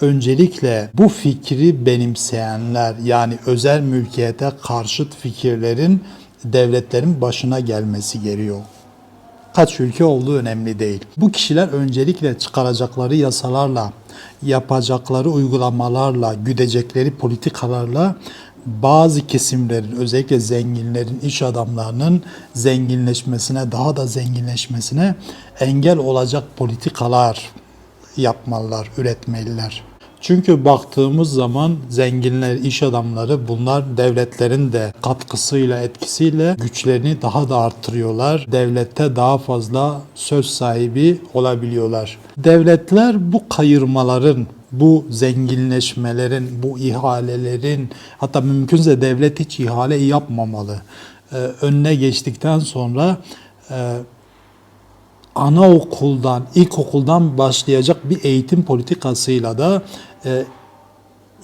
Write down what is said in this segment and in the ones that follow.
Öncelikle bu fikri benimseyenler yani özel mülkiyete karşıt fikirlerin devletlerin başına gelmesi gerekiyor. Kaç ülke olduğu önemli değil. Bu kişiler öncelikle çıkaracakları yasalarla, yapacakları uygulamalarla, güdecekleri politikalarla bazı kesimlerin, özellikle zenginlerin, iş adamlarının zenginleşmesine, daha da zenginleşmesine engel olacak politikalar yapmalılar, üretmeliler. Çünkü baktığımız zaman zenginler, iş adamları bunlar devletlerin de katkısıyla, etkisiyle güçlerini daha da arttırıyorlar. Devlette daha fazla söz sahibi olabiliyorlar. Devletler bu kayırmaların, bu zenginleşmelerin, bu ihalelerin hatta mümkünse devlet hiç ihale yapmamalı. Ee, önüne geçtikten sonra e, anaokuldan, ilkokuldan başlayacak bir eğitim politikasıyla da e,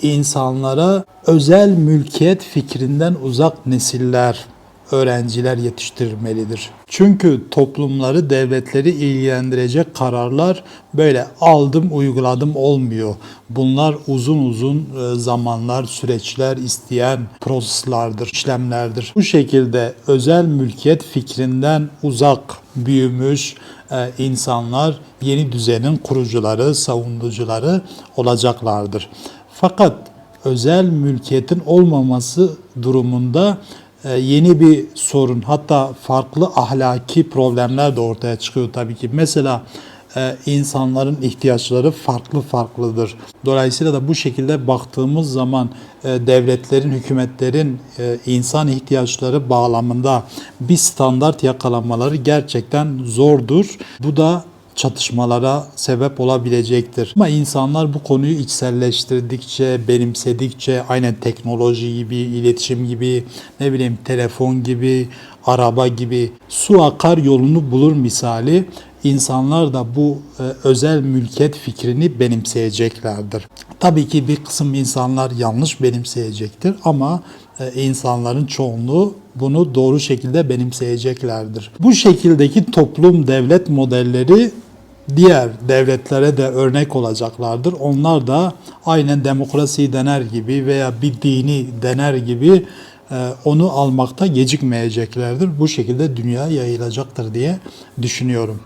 insanlara özel mülkiyet fikrinden uzak nesiller, öğrenciler yetiştirmelidir. Çünkü toplumları, devletleri ilgilendirecek kararlar böyle aldım, uyguladım olmuyor. Bunlar uzun uzun e, zamanlar, süreçler isteyen proseslardır, işlemlerdir. Bu şekilde özel mülkiyet fikrinden uzak büyümüş e, insanlar yeni düzenin kurucuları, savunucuları olacaklardır. Fakat özel mülkiyetin olmaması durumunda yeni bir sorun hatta farklı ahlaki problemler de ortaya çıkıyor tabii ki. Mesela e, insanların ihtiyaçları farklı farklıdır. Dolayısıyla da bu şekilde baktığımız zaman e, devletlerin, hükümetlerin e, insan ihtiyaçları bağlamında bir standart yakalamaları gerçekten zordur. Bu da çatışmalara sebep olabilecektir. Ama insanlar bu konuyu içselleştirdikçe, benimsedikçe aynen teknoloji gibi, iletişim gibi, ne bileyim telefon gibi, araba gibi su akar yolunu bulur misali insanlar da bu e, özel mülkiyet fikrini benimseyeceklerdir. Tabii ki bir kısım insanlar yanlış benimseyecektir ama e, insanların çoğunluğu bunu doğru şekilde benimseyeceklerdir. Bu şekildeki toplum devlet modelleri diğer devletlere de örnek olacaklardır. Onlar da aynen demokrasi dener gibi veya bir dini dener gibi e, onu almakta gecikmeyeceklerdir. Bu şekilde dünya yayılacaktır diye düşünüyorum.